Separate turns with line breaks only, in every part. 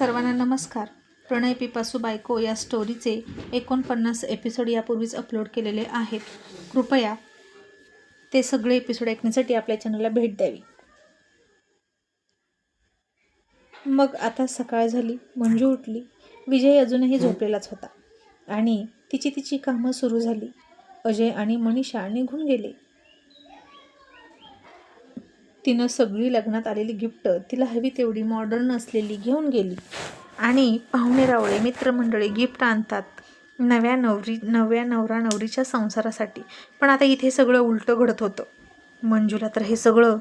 सर्वांना नमस्कार. प्रणय पिपासू बायको या स्टोरीचे एकोणपन्नास एपिसोड यापूर्वीच अपलोड केलेले आहेत. कृपया ते सगळे एपिसोड ऐकण्यासाठी आपल्या चॅनलला भेट द्यावी. मग आता सकाळ झाली मंजू उठली. विजय अजूनही झोपलेलाच होता. आणि तिची तिची कामं सुरू झाली. अजय आणि मनीषा निघून गेले. तिनं सगळी लग्नात आलेली गिफ्ट तिला हवी तेवढी मॉडर्न असलेली घेऊन गेली. आणि पाहुणे रावळे मित्रमंडळी गिफ्ट आणतात नव्या नवरी नव्या नवरा नवरीच्या संसारासाठी. पण आता इथे सगळं उलटं घडत होतं. मंजूला तर हे सगळं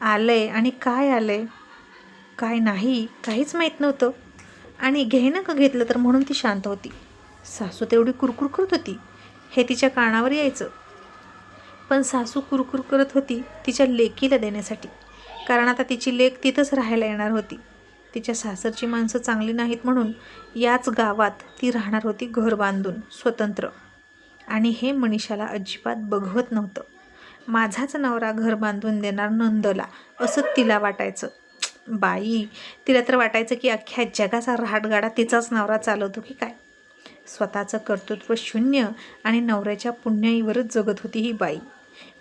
आलं आहे आणि काय आलं आहे काय नाही काहीच माहीत नव्हतं. आणि घेणं का घेतलं तर म्हणून ती शांत होती. सासू तेवढी कुरकुर करत होती. हे तिच्या कानावर यायचं. पण सासू कुरकुर करत होती तिच्या लेकीला देण्यासाठी. कारण आता तिची लेक तिथंच राहायला येणार होती. तिच्या सासरची माणसं चांगली नाहीत म्हणून याच गावात ती राहणार होती घर बांधून स्वतंत्र. आणि हे मनीषाला अजिबात बघवत नव्हतं. माझाच नवरा घर बांधून देणार नंदला असं तिला वाटायचं. बाई तिला तर वाटायचं की अख्ख्या जगाचा राहाटगाडा तिचाच नवरा चालवतो की काय? स्वतःचं कर्तृत्व शून्य आणि नवऱ्याच्या पुण्याईवरच जगत होती ही बाई.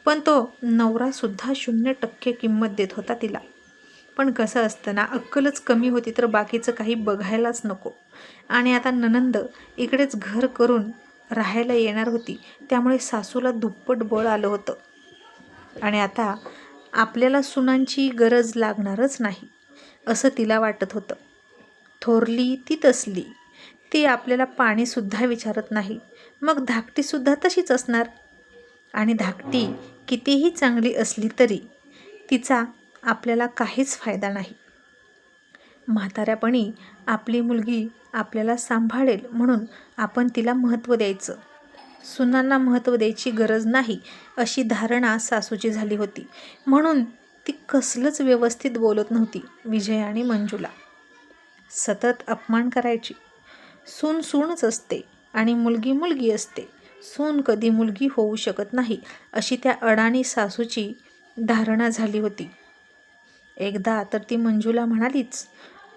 पण तो नवरासुद्धा शून्य टक्के किंमत देत होता तिला. पण कसं असतं ना अक्कलच कमी होती तर बाकीचं काही बघायलाच नको. आणि आता ननंद इकडेच घर करून राहायला येणार होती त्यामुळे सासूला दुप्पट बळ आलं होतं. आणि आता आपल्याला सुनांची गरज लागणारच नाही असं तिला वाटत होतं. थोरली ती तसली ती आपल्याला पाणीसुद्धा विचारत नाही मग धाकटीसुद्धा तशीच असणार. आणि धाकटी कितीही चांगली असली तरी तिचा आपल्याला काहीच फायदा नाही. म्हाताऱ्यापणी आपली मुलगी आपल्याला सांभाळेल म्हणून आपण तिला महत्त्व द्यायचं. सुनांना महत्त्व द्यायची गरज नाही अशी धारणा सासूची झाली होती. म्हणून ती कसलंच व्यवस्थित बोलत नव्हती विजय आणि मंजूला. सतत अपमान करायची. सून सूनच असते आणि मुलगी मुलगी असते. सून कधी मुलगी होऊ शकत नाही अशी त्या अडाणी सासूची धारणा झाली होती. एकदा तर ती मंजूला म्हणालीच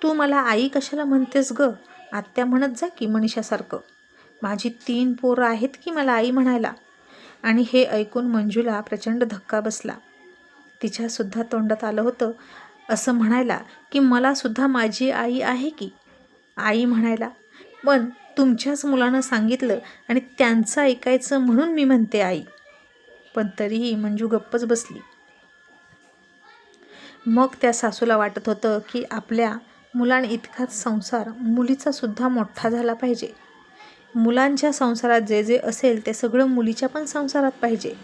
तू मला आई कशाला म्हणतेस ग? आत्या म्हणत जा की मनीषासारखं. माझी तीन पोरं आहेत की मला आई म्हणायला. आणि हे ऐकून मंजूला प्रचंड धक्का बसला. तिच्यासुद्धा तोंडात आलं होतं असं म्हणायला की मलासुद्धा माझी आई आहे की? आई म्हणायला पण तुमच्याच मुलानं सांगितलं आणि त्यांचं ऐकायचं म्हणून मी म्हणते आई. पण तरीही मंजू गप्पच बसली. मग त्या सासूला वाटत होतं की आपल्या मुलां इतकाच संसार मुलीचा सुद्धा मोठा झाला पाहिजे. मुलांच्या संसारात जे जे असेल ते सगळं मुलीच्या पण संसारात पाहिजे.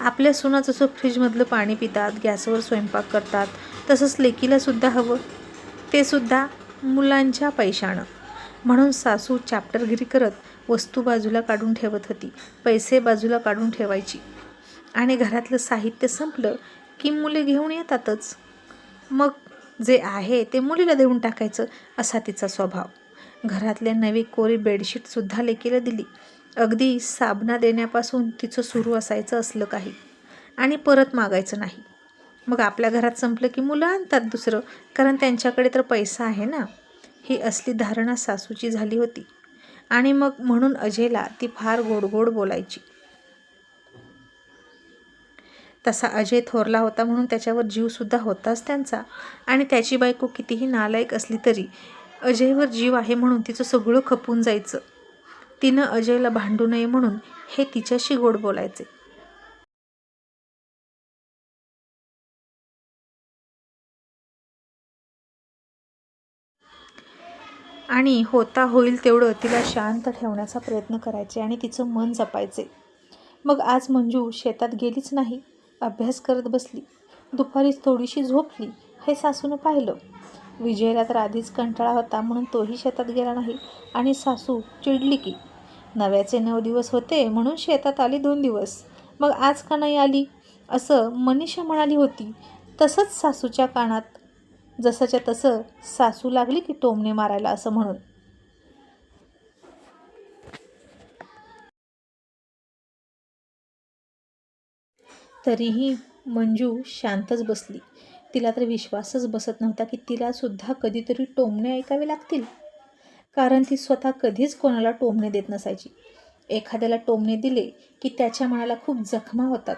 आपल्या सुना जसं फ्रीजमधलं पाणी पितात गॅसवर स्वयंपाक करतात तसंच लेकीलासुद्धा हवं. ते सुद्धा मुलांच्या पैशानं. म्हणून सासू चॅप्टरगिरी करत वस्तू बाजूला काढून ठेवत होती. पैसे बाजूला काढून ठेवायची. आणि घरातलं साहित्य संपलं की मुले घेऊन येतातच. मग जे आहे ते मुलीला देऊन टाकायचं असा तिचा स्वभाव. घरातल्या नवी कोरी बेडशीटसुद्धा लेकीला दिली. अगदी साबणा देण्यापासून तिचं सुरू असायचं असलं काही. आणि परत मागायचं नाही. मग आपल्या घरात संपलं की मुलं आणतात दुसरं कारण त्यांच्याकडे तर पैसा आहे ना. ही असली धारणा सासूची झाली होती. आणि मग म्हणून अजयला ती फार गोड गोड बोलायची. तसा अजय थोरला होता म्हणून त्याच्यावर जीवसुद्धा होताच त्यांचा. आणि त्याची बायको कितीही नालायक असली तरी अजयवर जीव आहे म्हणून तिचं सगळं खपून जायचं. तिनं अजयला भांडू नये म्हणून हे तिच्याशी गोड बोलायचे. आणि होता होईल तेवढं तिला शांत ठेवण्याचा प्रयत्न करायचे आणि तिचं मन जपायचे. मग आज मंजू शेतात गेलीच नाही अभ्यास करत बसली. दुपारीच थोडीशी झोपली हे सासूनं पाहिलं. विजयला तर आधीच कंटाळा होता म्हणून तोही शेतात गेला नाही आणि सासू चिडली की नव्याचे नऊ दिवस होते म्हणून शेतात आली दोन दिवस. मग आज का नाही आली? असं मनीषा म्हणाली होती. तसंच सासूच्या कानात जसंच्या तसं सासू लागली की टोमणे मारायला असं म्हणून. तरीही मंजू शांतच बसली. तिला तर विश्वासच बसत नव्हता की तिलासुद्धा कधीतरी टोमणे ऐकावे लागतील. कारण ती स्वतः कधीच कोणाला टोमणे देत नसायची. एखाद्याला टोमणे दिले की त्याच्या मनाला खूप जखमा होतात.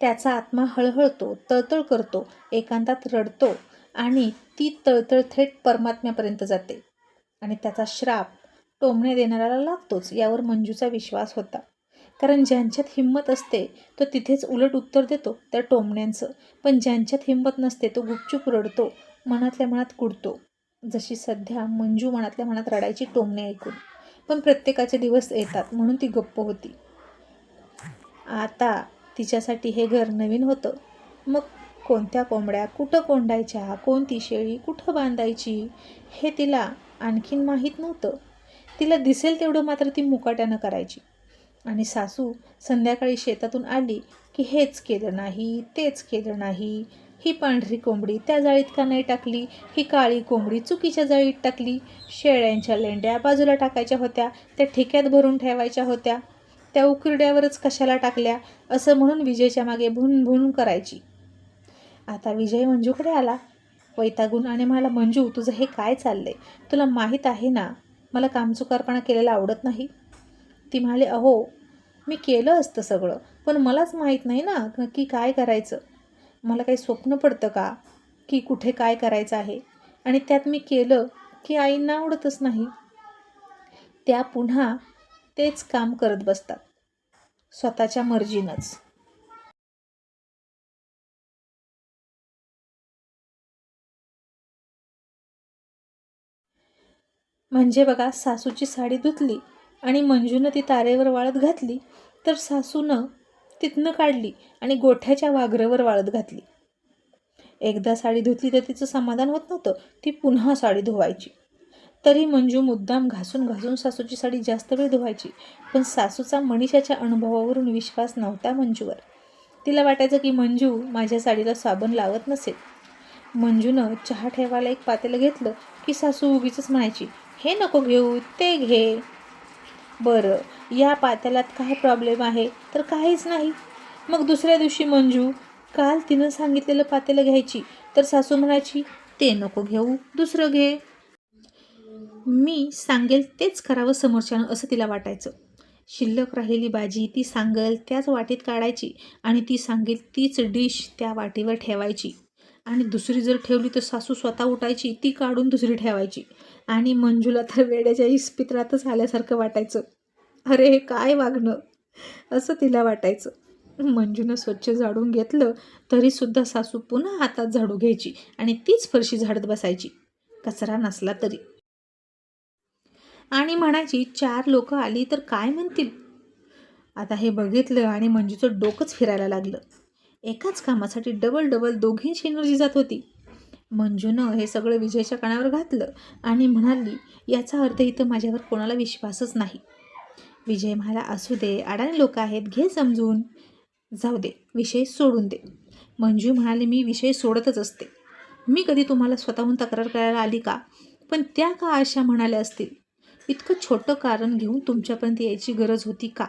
त्याचा आत्मा हळहळतो तळतळ करतो एकांतात रडतो आणि ती तळतळ थेट परमात्म्यापर्यंत जाते. आणि त्याचा श्राप टोमणे देणाऱ्याला लागतोच यावर मंजूचा विश्वास होता. कारण ज्यांच्यात हिंमत असते तो तिथेच उलट उत्तर देतो त्या टोमण्यांचं. पण ज्यांच्यात हिंमत नसते तो गुपचूप रडतो मनातल्या मनात कुडतो. जशी सध्या मंजू मनातल्या मनात रडायची टोमणे ऐकून. पण प्रत्येकाचे दिवस येतात म्हणून ती गप्प होती. आता तिच्यासाठी हे घर नवीन होतं. मग कोणत्या कोंबड्या कुठं कोंडायच्या कोणती शेळी कुठं बांधायची हे तिला आणखीन माहीत नव्हतं. तिला दिसेल तेवढं मात्र ती मुकाट्यानं करायची. आणि सासू संध्याकाळी शेतातून आली की हेच केलं नाही तेच केलं नाही. ही पांढरी कोंबडी त्या जाळीत का नाही टाकली? ही काळी कोंबडी चुकीच्या जाळीत टाकली? शेळ्यांच्या लेंड्या बाजूला टाकायच्या होत्या त्या ठिक्यात भरून ठेवायच्या होत्या. त्या उकिरड्यावरच कशाला टाकल्या? असं म्हणून विजयच्या मागे भुन भुन करायची. आता विजय मंजूकडे आला. वैतागून आणि मला मंजू तुझं हे काय चाललंय? तुला माहीत आहे ना मला कामचुकारपणा केलेला आवडत नाही? ती म्हणाली अहो मी केलं असतं सगळं पण मलाच माहीत नाही ना नक्की काय करायचं. मला काही स्वप्न पडतं का? की कुठे काय करायचं आहे? आणि त्यात मी केलं की आईंना आवडतच नाही. त्या पुन्हा तेच काम करत बसतात. स्वतःच्या मर्जीनंच. म्हणजे बघा सासूची साडी धुतली आणि मंजूनं ती तारेवर वाळत घातली तर सासूनं तिथनं काढली आणि गोठ्याच्या वाघरावर वाळत घातली. एकदा साडी धुतली तर तिचं समाधान होत नव्हतं ती पुन्हा साडी धुवायची. तरी मंजू मुद्दाम घासून घासून सासूची साडी जास्त वेळ धुवायची पण सासूचा मनीषाच्या अनुभवावरून विश्वास नव्हता मंजूवर. तिला वाटायचं की मंजू माझ्या साडीला साबण लावत नसेल. मंजूनं चहा ठेवायला एक पातेलं घेतलं की सासू उगीच म्हणायची हे नको घेऊ ते घे. बरं या पात्यालात काय प्रॉब्लेम आहे? तर काहीच नाही. मग दुसऱ्या दिवशी मंजू काल तिनं सांगितलेलं पातेलं घ्यायची. तर सासू म्हणायची ते नको घेऊ दुसरं घे. मी सांगेल तेच करावं समोरच्यानं असं तिला वाटायचं. शिल्लक राहिलेली भाजी ती सांगेल त्याच वाटीत काढायची आणि ती सांगेल तीच डिश त्या वाटीवर ठेवायची. आणि दुसरी जर ठेवली तर सासू स्वतः उठायची ती काढून दुसरी ठेवायची. आणि मंजूला तर वेड्याच्या इस्पित्रातच आल्यासारखं वाटायचं. अरे हे काय वागणं? असं तिला वाटायचं. मंजूनं स्वच्छ झाडून घेतलं तरीसुद्धा सासू पुन्हा हातात झाडू घ्यायची आणि तीच फरशी झाडत बसायची. कचरा नसला तरी. आणि म्हणायची चार लोक आली तर काय म्हणतील? आता हे बघितलं आणि मंजूचं डोकंच फिरायला लागलं. एकाच कामासाठी डबल डबल दोघींची एनर्जी जात होती. मंजूनं हे सगळं विजयच्या कानावर घातलं आणि म्हणाली याचा अर्थ इथं माझ्यावर कोणाला विश्वासच नाही. विजय मला असू दे अडाणी लोक आहेत घे समजून. जाऊ दे विषय सोडून दे. मंजू म्हणाले मी विषय सोडतच असते. मी कधी तुम्हाला स्वतःहून तक्रार करायला आली का? पण त्या का अशा म्हणाल्या असतील? इतकं छोटं कारण घेऊन तुमच्यापर्यंत यायची गरज होती का?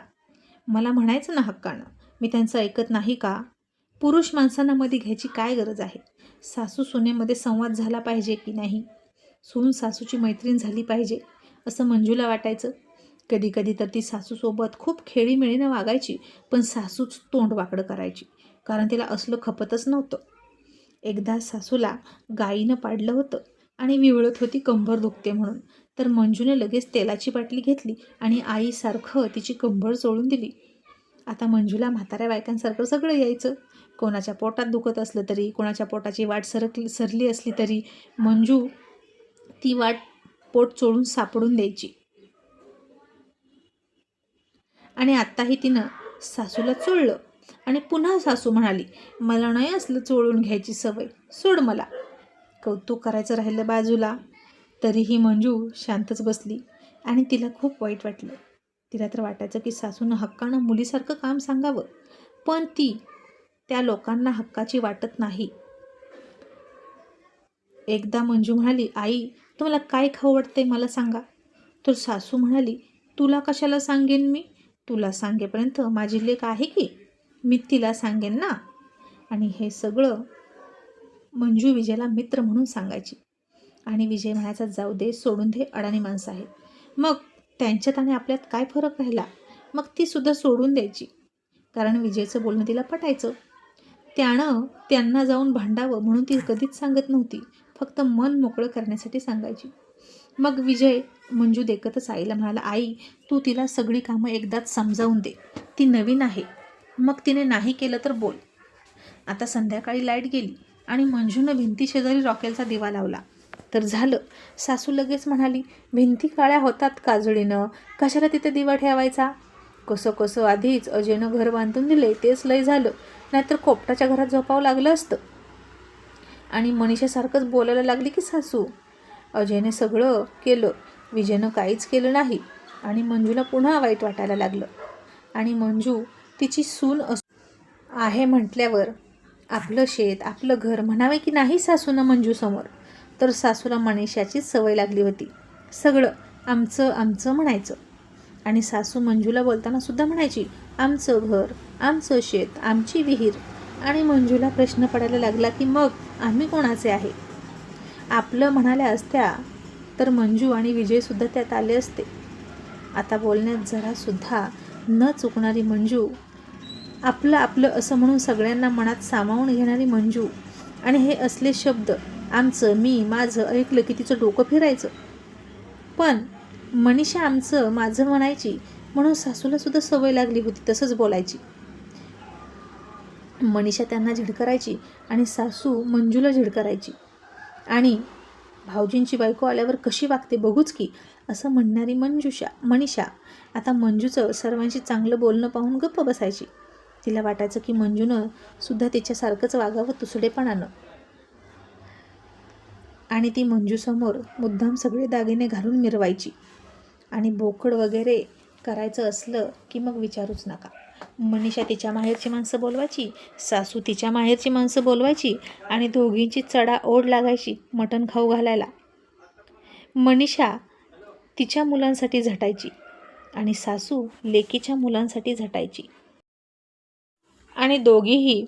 मला म्हणायचं ना हक्कानं मी त्यांचं ऐकत नाही का? पुरुष माणसांना मध्ये घ्यायची काय गरज आहे? सासू सुनेमध्ये संवाद झाला पाहिजे की नाही? सून सासूची मैत्रीण झाली पाहिजे असं मंजूला वाटायचं. कधी कधी तर ती सासूसोबत खूप खेळीमेळीनं वागायची पण सासूच तोंड वाकडं करायची कारण तिला असलं खपतच नव्हतं. एकदा सासूला गाईनं पाडलं होतं आणि विवळत होती कंबर दुखते म्हणून. तर मंजूने लगेच तेलाची बाटली घेतली आणि आईसारखं तिची कंबर चोळून दिली. आता मंजूला म्हाताऱ्या बायकांसारखं सगळं यायचं. कोणाच्या पोटात दुखत असलं तरी कोणाच्या पोटाची वाट सरकली सरली असली तरी मंजू ती वाट पोट चोळून सापडून द्यायची. आणि आत्ताही तिनं सासूला चोळलं आणि पुन्हा सासू म्हणाली मला नाही असलं चोळून घ्यायची सवय सोड मला. कौतुक करायचं राहिलं बाजूला तरीही मंजू शांतच बसली आणि तिला खूप वाईट वाटलं. तिला तर वाटायचं की सासूनं हक्कानं मुलीसारखं काम सांगावं पण ती त्या लोकांना हक्काची वाटत नाही. एकदा मंजू म्हणाली आई तुम्हाला काय खाऊ वाटते मला सांगा. तर सासू म्हणाली तुला कशाला सांगेन मी? तुला सांगेपर्यंत माझी लेख आहे की? मी तिला सांगेन ना? आणि हे सगळं मंजू विजयला मित्र म्हणून सांगायची. आणि विजय म्हणायचा जाऊ दे सोडून दे अडाणी माणसं आहेत. मग त्यांच्यात आणि आपल्यात काय फरक राहिला? मग ती सुद्धा सोडून द्यायची. कारण विजयचं बोलणं तिला पटायचं. त्यानं त्यांना जाऊन भांडावं म्हणून ती कधीच सांगत नव्हती. फक्त मन मोकळं करण्यासाठी सांगायची. मग विजय मंजू देखतच आईला म्हणाला आई तू तिला सगळी कामं एकदाच समजावून दे. ती नवीन आहे. मग तिने नाही केलं तर बोल. आता संध्याकाळी लाइट गेली आणि मंजूनं भिंती शेजारी रॉकेलचा दिवा लावला. तर झालं. सासू लगेच म्हणाली भिंती काळ्या होतात काजळीनं. कशाला तिथे दिवा ठेवायचा? कसं कसं आधीच अजयनं घर बांधून दिले तेच लय झालं. नाहीतर कोपटाच्या घरात झोपावं लागलं असतं. आणि मनीषासारखंच बोलायला लागली की सासू. अजयने सगळं केलं. विजयनं काहीच केलं नाही. आणि मंजूला पुन्हा वाईट वाटायला लागलं. आणि मंजू तिची सून अस आहे म्हटल्यावर आपलं शेत आपलं घर म्हणावे की नाही सासूनं मंजूसमोर? तर सासूला मनीषाचीच सवय लागली होती. सगळं आमचं आमचं म्हणायचं. आणि सासू मंजूला बोलताना सुद्धा म्हणायची आमचं घर आमचं शेत आमची विहीर. आणि मंजूला प्रश्न पडायला लागला की मग आम्ही कोणाचे आहे? आपलं म्हणाल्या असत्या तर मंजू आणि विजयसुद्धा त्यात आले असते. आता बोलण्यात जरासुद्धा न चुकणारी मंजू आपलं आपलं असं म्हणून सगळ्यांना मनात सामावून घेणारी मंजू आणि हे असले शब्द आमचं मी माझं ऐकलं की तिचं डोकं फिरायचं. पण मनीषा आमचं माझं म्हणायची म्हणून सासूला सुद्धा सवय लागली होती तसंच बोलायची. मनीषा त्यांना झिडकरायची आणि सासू मंजूला झिडकरायची. आणि भाऊजींची बायको आल्यावर कशी वागते बघूच की असं म्हणणारी मंजूषा मनीषा आता मंजूचं सर्वांशी चांगलं बोलणं पाहून गप्प बसायची. तिला वाटायचं की मंजूनं सुद्धा तिच्यासारखंच वागावं तुसडेपणानं. आणि ती मंजूसमोर मुद्दाम सगळे दागिने घालून मिरवायची. आणि बोकड वगैरे करायचं असलं की मग विचारूच नका. मनीषा तिच्या माहेरची माणसं बोलवायची सासू तिच्या माहेरची माणसं बोलवायची आणि दोघींची चढा ओढ लागायची मटण खाऊ घालायला. मनीषा तिच्या मुलांसाठी झटायची आणि सासू लेकीच्या मुलांसाठी झटायची. आणि दोघीही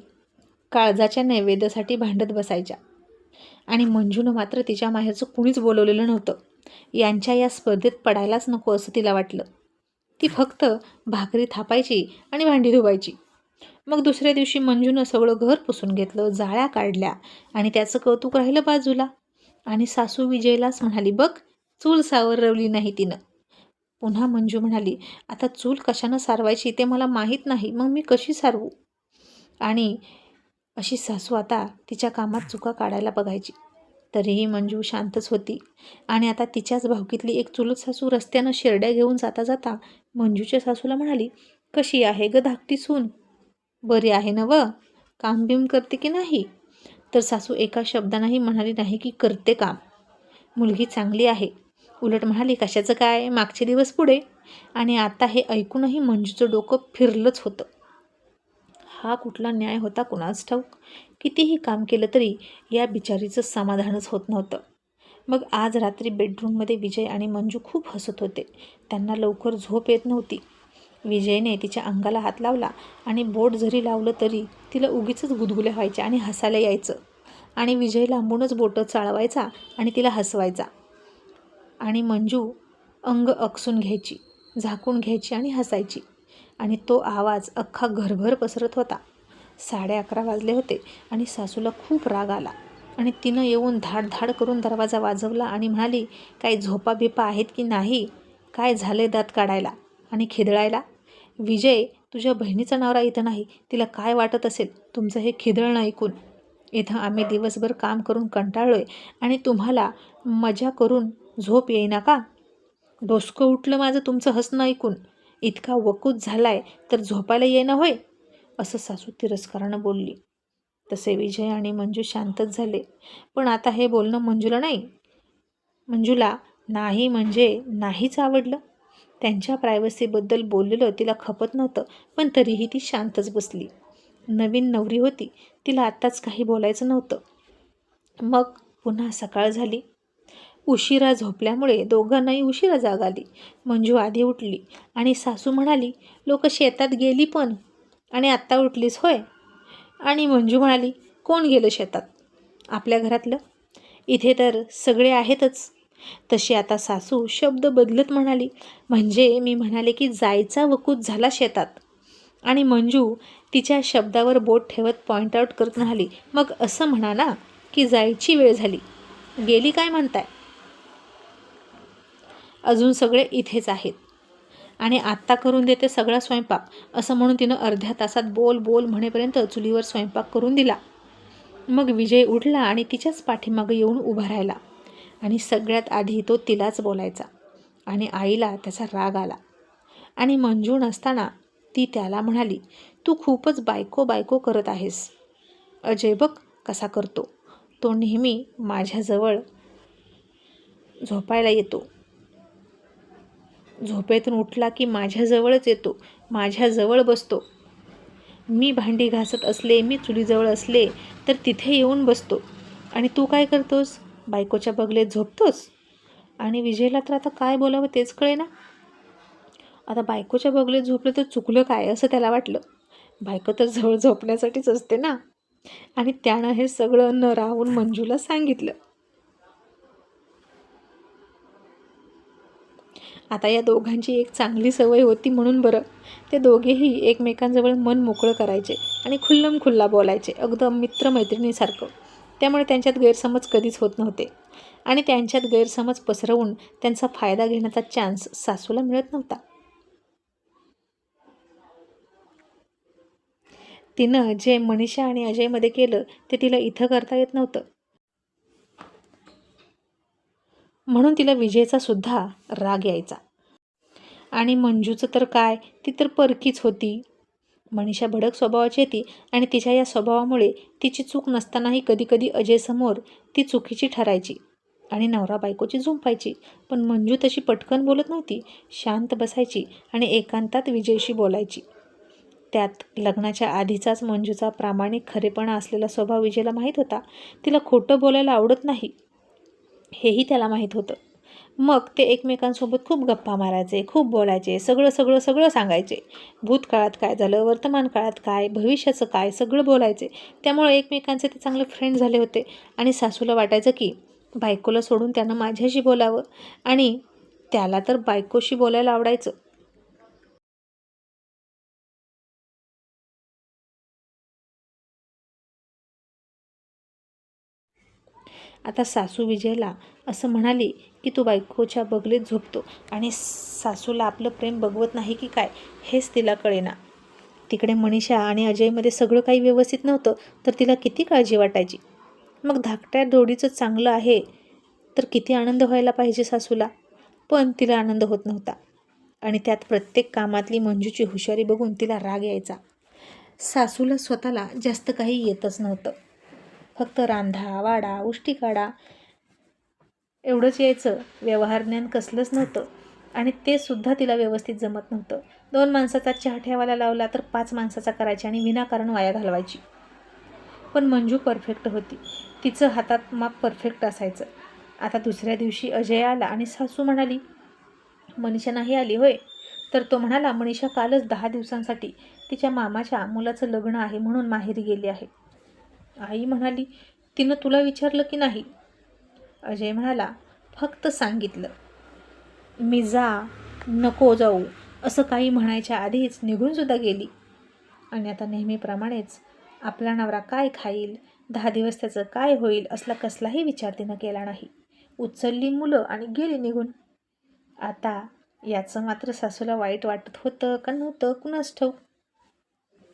काळजाच्या नैवेद्यासाठी भांडत बसायच्या. आणि मंजूनं मात्र तिच्या माहेरचं कुणीच बोलवलेलं नव्हतं. यांच्या या स्पर्धेत पडायलाच नको असं तिला वाटलं. ती फक्त भाकरी थापायची आणि भांडी धुवायची. मग दुसऱ्या दिवशी मंजूनं सगळं घर पुसून घेतलं जाळ्या काढल्या आणि त्याचं कौतुक राहिलं बाजूला. आणि सासू विजयलाच म्हणाली बघ चूल सावरवली नाही तिनं. पुन्हा मंजू म्हणाली आता चूल कशानं सारवायची ते मला माहीत नाही मग मी कशी सारवू? आणि अशी सासू आता तिच्या कामात चुका काढायला बघायची. तरीही मंजू शांतच होती. आणि आता तिच्याच भावकीतली एक चुलत सासू रस्त्यानं शेरड्या घेऊन जाता जाता मंजूच्या सासूला म्हणाली कशी आहे ग धाकटी सून? बरी आहे ना व? काम बिम करते की नाही? तर सासू एका शब्दानंही म्हणाली नाही की करते काम. मुलगी चांगली आहे. उलट म्हणाली कशाचं काय? मागचे दिवस पुढे. आणि आता हे ऐकूनही मंजूचं डोकं फिरलंच होतं. हा कुठला न्याय होता कुणाच ठाऊक? कितीही काम केलं तरी या बिचारीचं समाधानच होत नव्हतं. मग आज रात्री बेडरूममध्ये विजय आणि मंजू खूप हसत होते. त्यांना लवकर झोप येत नव्हती. विजयने तिच्या अंगाला हात लावला आणि बोट जरी लावलं तरी तिला उगीच गुदगुल्या व्हायच्या आणि हसायला यायचं. आणि विजय लांबूनच बोटं चाळवायचा आणि तिला हसवायचा. आणि मंजू अंग अकसून घ्यायची झाकून घ्यायची आणि हसायची. आणि तो आवाज अख्खा घरभर पसरत होता. साडे अकरा वाजले होते आणि सासूला खूप राग आला. आणि तिनं येऊन धाड धाड करून दरवाजा वाजवला आणि म्हणाली काही झोपा बिपा आहेत की नाही? काय झाले दात काढायला आणि खिदळायला? विजय तुझ्या बहिणीचा नवरा इथं नाही. तिला काय वाटत असेल? तुमचं हे खिदळणं ऐकून. इथं आम्ही दिवसभर काम करून कंटाळलो आहे आणि तुम्हाला मजा करून झोप येईना का? डोसकं उठलं माझं तुमचं हसणं ऐकून. इतका वकूत झालाय तर झोपायला येणं होय? असं सासू तिरस्कारानं बोलली. तसे विजय आणि मंजू शांतच झाले. पण आता हे बोलणं मंजूला नाही. मंजूला नाही म्हणजे नाहीच आवडलं. त्यांच्या प्रायव्हसीबद्दल बोललेलं तिला खपत नव्हतं पण तरीही ती शांतच बसली. नवीन नवरी होती तिला आत्ताच काही बोलायचं नव्हतं. मग पुन्हा सकाळ झाली. उशिरा झोपल्यामुळे दोघांनाही उशिरा जाग आली. मंजू आधी उठली आणि सासू म्हणाली लोक शेतात गेली पण आणि आत्ता उठलीस होय? आणि मंजू म्हणाली कोण गेलं शेतात? आपल्या घरातलं? इथे तर सगळे आहेतच. तशी आता सासू शब्द बदलत म्हणाली म्हणजे मी म्हणाले की जायचा वकूत झाला शेतात. आणि मंजू तिच्या शब्दावर बोट ठेवत पॉईंट आऊट करत म्हणाली मग असं म्हणा ना की जायची वेळ झाली. गेली काय म्हणताय? अजून सगळे इथेच आहेत. आणि आत्ता करून देते सगळा स्वयंपाक. असं म्हणून तिनं अर्ध्या तासात बोल बोल म्हणेपर्यंत चुलीवर स्वयंपाक करून दिला. मग विजय उठला आणि तिच्याच पाठीमागं येऊन उभा राहिला. आणि सगळ्यात आधी तो तिलाच बोलायचा. आणि आईला त्याचा राग आला. आणि मंजू नसताना ती त्याला म्हणाली तू खूपच बायको बायको करत आहेस. अजय बघ कसा करतो. तो नेहमी माझ्याजवळ झोपायला येतो. झोपेतून उठला की माझ्याजवळच येतो माझ्याजवळ बसतो. मी भांडी घासत असले मी चुलीजवळ असले तर तिथे येऊन बसतो. आणि तू काय करतोस? बायकोच्या बगलेत झोपतोस? आणि विजयला तर आता काय बोलावं तेच कळे ना आता बायकोच्या बगलेत झोपलं तर चुकलं काय असं त्याला वाटलं. बायको तर जवळ झोपण्यासाठीच असते ना. आणि त्यानं हे सगळं न राहून मंजूला सांगितलं. आता या दोघांची एक चांगली सवय होती म्हणून बरं. ते दोघेही एकमेकांजवळ मन मोकळं करायचे आणि खुल्लम खुल्ला बोलायचे अगदम मित्रमैत्रिणीसारखं. त्यामुळे त्यांच्यात गैरसमज कधीच होत नव्हते. आणि त्यांच्यात गैरसमज पसरवून त्यांचा फायदा घेण्याचा चान्स सासूला मिळत नव्हता. तिनं जे मनीषा आणि अजयमध्ये केलं ते तिला इथं करता येत नव्हतं. म्हणून तिला विजयचा सुद्धा राग यायचा. आणि मंजूचं तर काय? ती तर परकीच होती. मनीषा भडक स्वभावाची होती आणि तिच्या या स्वभावामुळे तिची चूक नसतानाही कधीकधी अजयसमोर ती चुकीची ठरायची आणि नवरा बायकोची झुंपायची. पण मंजू तशी पटकन बोलत नव्हती. शांत बसायची आणि एकांतात विजयशी बोलायची. त्यात लग्नाच्या आधीचाच मंजूचा प्रामाणिक खरेपणा असलेला स्वभाव विजयला माहीत होता. तिला खोटं बोलायला आवडत नाही. हेही त्याला माहीत होतं. मग ते एकमेकांसोबत खूप गप्पा मारायचे खूप बोलायचे सगळं सगळं सगळं सांगायचे. भूतकाळात काय झालं वर्तमान काळात काय भविष्याचं काय सगळं बोलायचे. त्यामुळे एकमेकांचे ते चांगले फ्रेंड झाले होते आणि सासूला वाटायचं की बायकोला सोडून त्यानं माझ्याशी बोलावं आणि त्याला तर बायकोशी बोलायला आवडायचं. आता सासू विजयला असं म्हणाली की तू बायकोच्या बगलीत झोपतो आणि सासूला आपलं प्रेम बघवत नाही की काय हेच तिला कळेना. तिकडे मनीषा आणि अजयमध्ये सगळं काही व्यवस्थित नव्हतं तर तिला किती काळजी वाटायची? मग धाकट्या दोडीचं चांगलं आहे तर किती आनंद व्हायला पाहिजे सासूला? पण तिला आनंद होत नव्हता. आणि त्यात प्रत्येक कामातली मंजूची हुशारी बघून तिला राग यायचा. सासूला स्वतःला जास्त काही येतच नव्हतं. फक्त रांधा वाडा उष्टी काढा. एवढंच यायचं. व्यवहार ज्ञान कसलंच नव्हतं. आणि ते सुद्धा तिला व्यवस्थित जमत नव्हतं. दोन माणसाचा चहा ठेवायला लावला तर पाच माणसाचा करायची आणि विनाकारण वाया घालवायची. पण मंजू परफेक्ट होती. तिचं हातात माप परफेक्ट असायचं. आता दुसऱ्या दिवशी अजय आला आणि सासू म्हणाली मनीषा नाही आली होय? तर तो म्हणाला मनीषा कालच दहा दिवसांसाठी तिच्या मामाच्या मुलाचं लग्न आहे म्हणून माहेरी गेली आहे. आई म्हणाली तिनं तुला विचारलं की नाही? अजय म्हणाला फक्त सांगितलं. मी जा नको जाऊ असं काही म्हणायच्या आधीच निघूनसुद्धा गेली. आणि आता नेहमीप्रमाणेच आपला नवरा काय खाईल दहा दिवस त्याचं काय होईल असला कसलाही विचार तिनं केला नाही. उचलली मुलं आणि गेली निघून. आता याचं मात्र सासूला वाईट वाटत होतं का नव्हतं कुणास ठाऊक?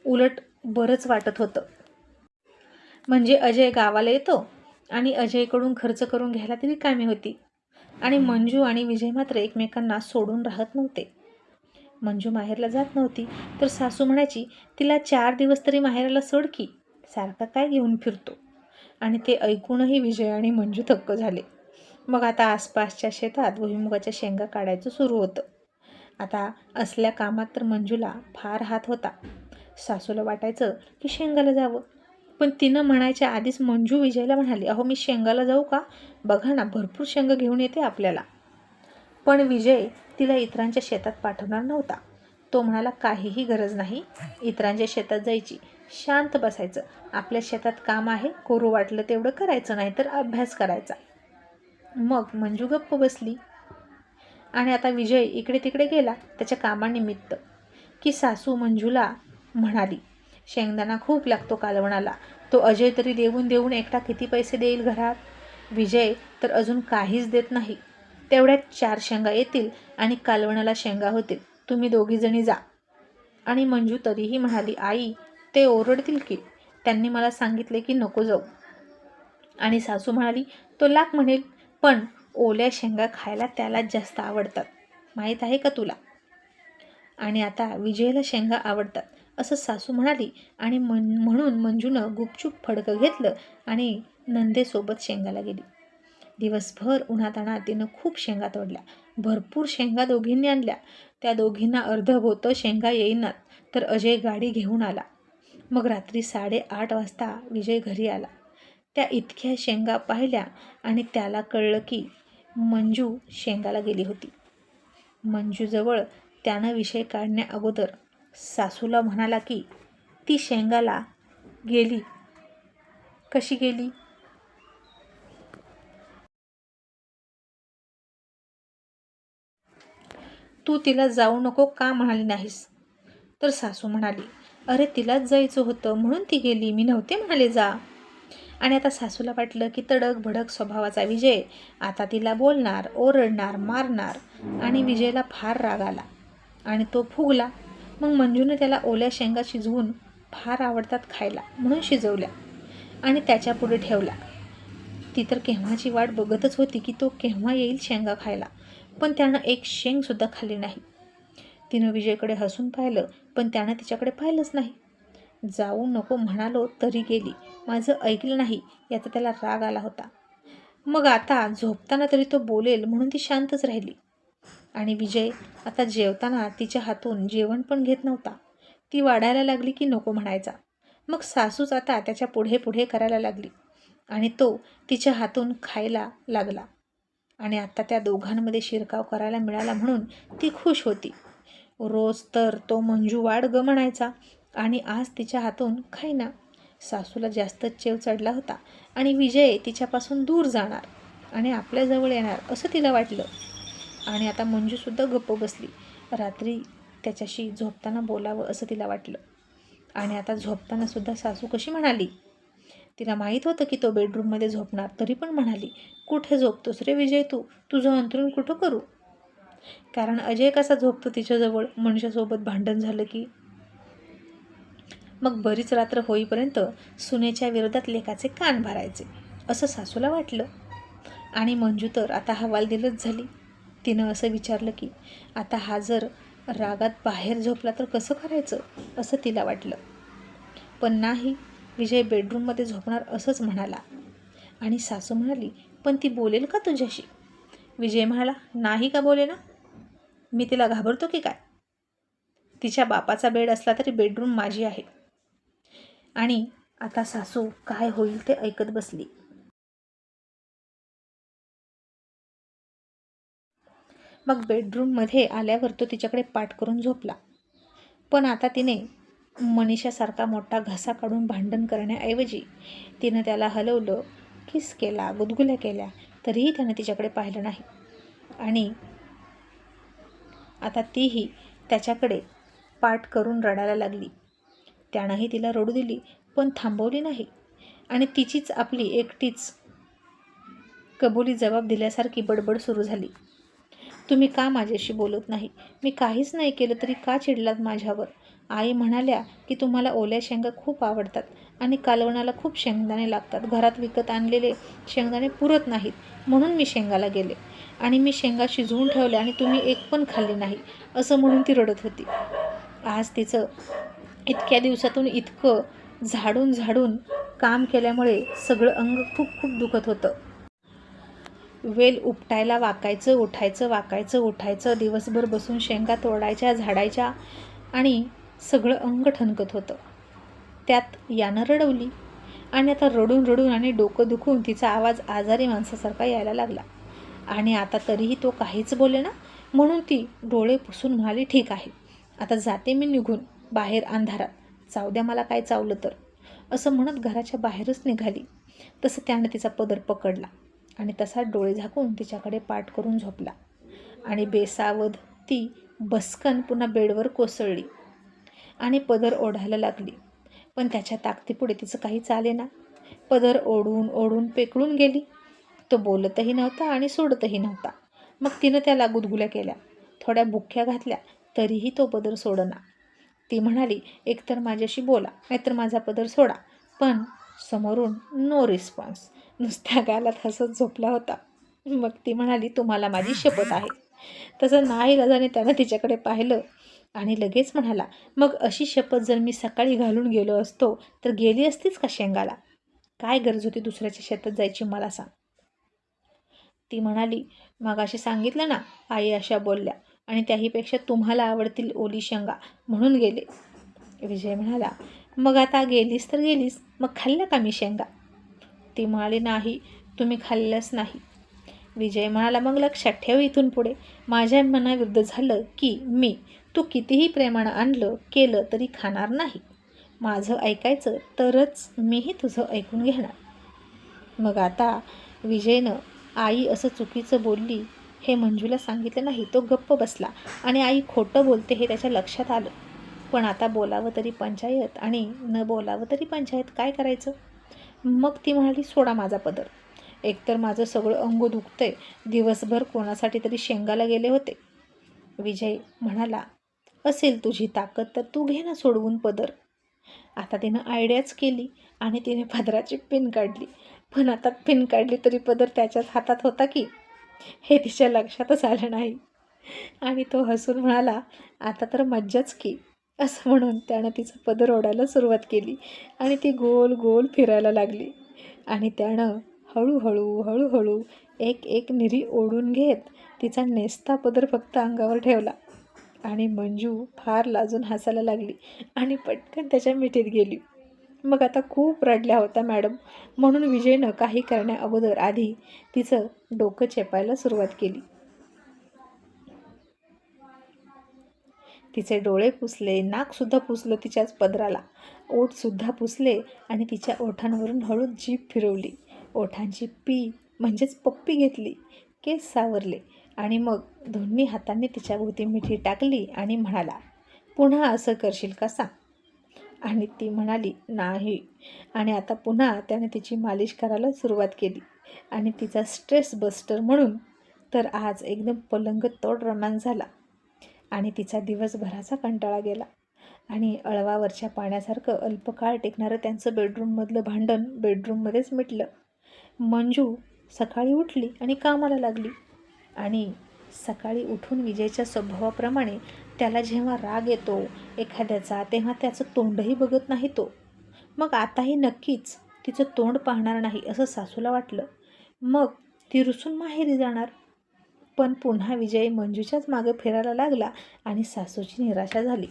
उलट बरंच वाटत होतं. म्हणजे अजय गावाला येतो आणि अजयकडून खर्च करून घ्यायला ती रिकामी होती. आणि मंजू आणि विजय मात्र एकमेकांना सोडून राहत नव्हते. मंजू माहेरला जात नव्हती. तर सासू म्हणायची तिला चार दिवस तरी माहेराला सोड की सारखा काय घेऊन फिरतो? आणि ते ऐकूनही विजय आणि मंजू थक्क झाले. मग आता आसपासच्या शेतात भुईमुगाच्या शेंगा काढायचं सुरू होतं. आता असल्या कामात तर मंजूला फार हात होता. सासूला वाटायचं की शेंगाला जावं. पण तिनं म्हणायच्या आधीच मंजू विजयला म्हणाली अहो मी शेंगाला जाऊ का? बघा ना भरपूर शेंग घेऊन येते आपल्याला. पण विजय तिला इतरांच्या शेतात पाठवणार नव्हता. तो म्हणाला काहीही गरज नाही. इतरांच्या शेतात जायची. शांत बसायचं. आपल्या शेतात काम आहे. कोरू वाटलं तेवढं करायचं नाही तर अभ्यास करायचा. मग मंजू गप्प बसली. आणि आता विजय इकडे तिकडे गेला त्याच्या कामानिमित्त. की सासू मंजूला म्हणाली शेंगदाणा खूप लागतो कालवणाला. तो अजय तरी देऊन देऊन एकटा किती पैसे देईल घरात? विजय तर अजून काहीच देत नाही. तेवढ्यात चार शेंगा येतील आणि कालवणाला शेंगा होतील. तुम्ही दोघीजणी जा. आणि मंजू तरीही म्हणाली आई ते ओरडतील की? त्यांनी मला सांगितले की नको जाऊ. आणि सासू म्हणाली तो लाख म्हणेल पण ओल्या शेंगा खायला त्यालाच जास्त आवडतात. माहीत आहे का तुला? आणि आता विजयला शेंगा आवडतात. असं सासू म्हणाली आणि मन म्हणून मंजूनं गुपचूप फडकं घेतलं आणि नंदेसोबत शेंगाला गेली. दिवसभर उन्हाताणात तिनं खूप शेंगा तोडल्या. भरपूर शेंगा दोघींनी आणल्या. त्या दोघींना अर्धभोतं शेंगा येईनात तर अजय गाडी घेऊन आला. मग रात्री साडेआठ वाजता विजय घरी आला. त्या इतक्या शेंगा पाहिल्या आणि त्याला कळलं की मंजू शेंगाला गेली होती. मंजूजवळ त्यानं विषय काढण्या अगोदर सासूला म्हणाला की ती शेंगाला गेली. कशी गेली? तू तिला जाऊ नको का म्हणाली नाहीस? तर सासू म्हणाली अरे तिलाच जायचं होतं म्हणून ती गेली. मी नव्हते म्हणाले जा. आणि आता सासूला वाटलं की तडक भडक स्वभावाचा विजय. आता तिला बोलणार ओरडणार मारणार आणि विजयला फार राग आला आणि तो फुगला. मग मंजूने त्याला ओल्या शेंगा शिजवून फार आवडतात खायला म्हणून शिजवल्या आणि त्याच्यापुढे ठेवला. ती तर केव्हाची वाट बघतच होती की तो केव्हा येईल शेंगा खायला पण त्यानं एक शेंगसुद्धा खाल्ली नाही. तिनं विजयकडे हसून पाहिलं पण त्यानं तिच्याकडे पाहिलंच नाही. जाऊ नको म्हणालो तरी गेली माझं ऐकलं नाही याचा त्याला राग आला होता. मग आता झोपताना तरी तो बोलेल म्हणून ती शांतच राहिली. आणि विजय आता जेवताना तिच्या हातून जेवण पण घेत नव्हता. ती वाढायला लागली की नको म्हणायचा. मग सासूच आता त्याच्या पुढे पुढे करायला लागली आणि तो तिच्या हातून खायला लागला. आणि आता त्या दोघांमध्ये शिरकाव करायला मिळाला म्हणून ती खुश होती. रोज तर तो मंजू वाढ ग म्हणायचा आणि आज तिच्या हातून खाईना. सासूला जास्तच चेव चढला होता आणि विजय तिच्यापासून दूर जाणार आणि आपल्याजवळ येणार असं तिला वाटलं. आणि आता मंजूसुद्धा गप्प बसली. रात्री त्याच्याशी झोपताना बोलावं असं तिला वाटलं. आणि आता झोपतानासुद्धा सासू कशी म्हणाली? तिला माहीत होतं की तो बेडरूममध्ये झोपणार तरी पण म्हणाली कुठे झोपतोस रे विजय तू? तुझं अंतरून कुठं करू? कारण अजय कसा झोपतो तिच्याजवळ? मनुष्यासोबत भांडण झालं की? मग बरीच रात्र होईपर्यंत सुनेच्या विरोधात लेखाचे कान भरायचे असं सासूला वाटलं. आणि मंजू तर आता हवाल दिलंच झाली. तिनं असं विचारलं की आता हा जर रागात बाहेर झोपला तर कसं करायचं? असं तिला वाटलं. पण नाही विजय बेडरूममध्ये झोपणार असंच म्हणाला. आणि सासू म्हणाली पण ती बोलेल का तुझ्याशी? विजय म्हणाला नाही का बोले ना? मी तिला घाबरतो की काय? तिच्या बापाचा बेड असला तरी बेडरूम माझी आहे. आणि आता सासू काय होईल ते ऐकत बसली. मग बेडरूममध्ये आल्यावर तो तिच्याकडे पाठ करून झोपला. पण आता तिने मनीषासारखा मोठा घसा काढून भांडण करण्याऐवजी तिनं त्याला हलवलं किस केला गुदगुल्या केल्या तरीही त्यानं तिच्याकडे पाहिलं नाही. आणि आता तीही त्याच्याकडे पाठ करून रडायला लागली. त्यानंही तिला रडू दिली पण थांबवली नाही. आणि तिचीच आपली एकटीच कबुली जबाब दिल्यासारखी बडबड सुरू झाली. तुम्ही का माझ्याशी बोलत नाही? मी काहीच नाही केलं तरी का चिडलात माझ्यावर? आई म्हणाल्या की तुम्हाला ओल्या शेंगा खूप आवडतात आणि कालवणाला खूप शेंगदाणे लागतात. घरात विकत आणलेले शेंगदाणे पुरत नाहीत म्हणून मी शेंगाला गेले. आणि मी शेंगा शिजवून ठेवल्या आणि तुम्ही एक पण खाल्ली नाही असं म्हणून ती रडत होती. आज तिचं इतक्या दिवसातून इतकं झाडून झाडून काम केल्यामुळे सगळं अंग खूप खूप दुखत होतं. वेल उपटायला वाकायचं उठायचं वाकायचं उठायचं दिवसभर बसून शेंगा तोडायच्या झाडायच्या आणि सगळं अंग ठणकत होतं. त्यात यानं रडवली आणि आता रडून रडून आणि डोकं दुखून तिचा आवाज आजारी माणसासारखा यायला लागला. आणि आता तरीही तो काहीच बोले ना म्हणून ती डोळे पुसून म्हणाली ठीक आहे आता जाते मी निघून बाहेर अंधारात. जाऊ द्या मला काय चावलं तर. असं म्हणत घराच्या बाहेरच निघाली. तसं त्यानं तिचा पदर पकडला. आणि तसा डोळे झाकून तिच्याकडे पाठ करून झोपला. आणि बेसावध ती बसकन पुन्हा बेडवर कोसळली आणि पदर ओढायला लागली. पण त्याच्या ताकदीपुढे तिचं काही चाले ना पदर ओढून ओढून पेकळून गेली. तो बोलतही नव्हता आणि सोडतही नव्हता. मग तिनं त्याला गुदगुल्या केल्या. थोड्या बुख्या घातल्या. तरीही तो पदर सोडना. ती म्हणाली एकतर माझ्याशी बोला. नाहीतर माझा पदर सोडा. पण समोरून नो रिस्पॉन्स नुसत्या गालात हसत झोपला होता. मग ती म्हणाली तुम्हाला माझी शपथ आहे. तसं नाही रजाने त्यानं तिच्याकडे पाहिलं आणि लगेच म्हणाला मग अशी शपथ जर मी सकाळी घालून गेलो असतो तर गेली असतीच का शेंगाला? काय गरज होती दुसऱ्याच्या शेतात जायची मला सांग. ती म्हणाली मग अशी सांगितलं ना आई अशा बोलल्या आणि त्याहीपेक्षा तुम्हाला आवडतील ओली शेंगा म्हणून गेले. विजय म्हणाला मग आता गेलीस तर गेलीस मग खाल्ल्या का मी शेंगा? ती म्हणाली नाही तुम्ही खाल्लंच नाही. विजय म्हणाला मग लक्षात ठेव इथून पुढे. माझ्या मनाविरुद्ध झालं की मी तू कितीही प्रेमानं आणलं केलं तरी खाणार नाही. माझं ऐकायचं तरच मीही तुझं ऐकून घेणार. मग आता विजयनं आई असं चुकीचं बोलली हे मंजूला सांगितलं नाही तो गप्प बसला आणि आई खोटं बोलते हे त्याच्या लक्षात आलं. पण आता बोलावं तरी पंचायत आणि न बोलावं तरी पंचायत काय करायचं? मग ती म्हणाली सोडा माझा पदर. एकतर माझं सगळं अंग दुखतंय. दिवसभर कोणासाठी तरी शेंगाला गेले होते. विजय म्हणाला असेल तुझी ताकद तर तू घे ना सोडवून पदर. आता तिनं आयडियाच केली आणि तिने पदराची पिन काढली. पण आता पिन काढली तरी पदर त्याच्याच हातात होता की? हे तिच्या लक्षातच आलं नाही. आणि तो हसून म्हणाला आता तर मज्जाच की. असं म्हणून त्यानं तिचा पदर ओढायला सुरुवात केली आणि ती गोल गोल फिरायला लागली. आणि त्यानं हळूहळू हळूहळू एक एक निरी ओढून घेत तिचा नेसता पदर फक्त अंगावर ठेवला. आणि मंजू फार लाजून हसायला लागली आणि पटकन त्याच्या मिठीत गेली. मग आता खूप रडल्या होत्या मॅडम. म्हणून विजयनं काही करण्या अगोदर आधी तिचं डोकं चेपायला सुरुवात केली. तिचे डोळे पुसले नाकसुद्धा पुसलं तिच्याच पदराला. ओठसुद्धा पुसले आणि तिच्या ओठांवरून हळू जीभ फिरवली. ओठांची पी म्हणजेच पप्पी घेतली. केस सावरले आणि मग दोन्ही हातांनी तिच्या भोवती मिठी टाकली आणि म्हणाला पुन्हा असं करशील का सांग आणि ती म्हणाली नाही आणि आता पुन्हा त्याने तिची मालिश करायला सुरुवात केली आणि तिचा स्ट्रेस बस्टर म्हणून तर आज एकदम पलंग तोड रमान झाला. आणि तिचा दिवसभराचा कंटाळा गेला. आणि अळवावरच्या पाण्यासारखं अल्पकाळ टेकणारं त्यांचं बेडरूममधलं भांडण बेडरूममध्येच मिटलं. मंजू सकाळी उठली आणि कामाला लागली. आणि सकाळी उठून विजयच्या स्वभावाप्रमाणे त्याला जेव्हा राग येतो एखाद्याचा तेव्हा त्याचं तोंडही बघत नाही तो. मग आताही नक्कीच तिचं तोंड पाहणार नाही असं सासूला वाटलं. मग ती रुसून माहेरी जाणार. पण पुन्हा विजय मंजूच्याच मागे फिरायला लागला आणि सासूची निराशा झाली.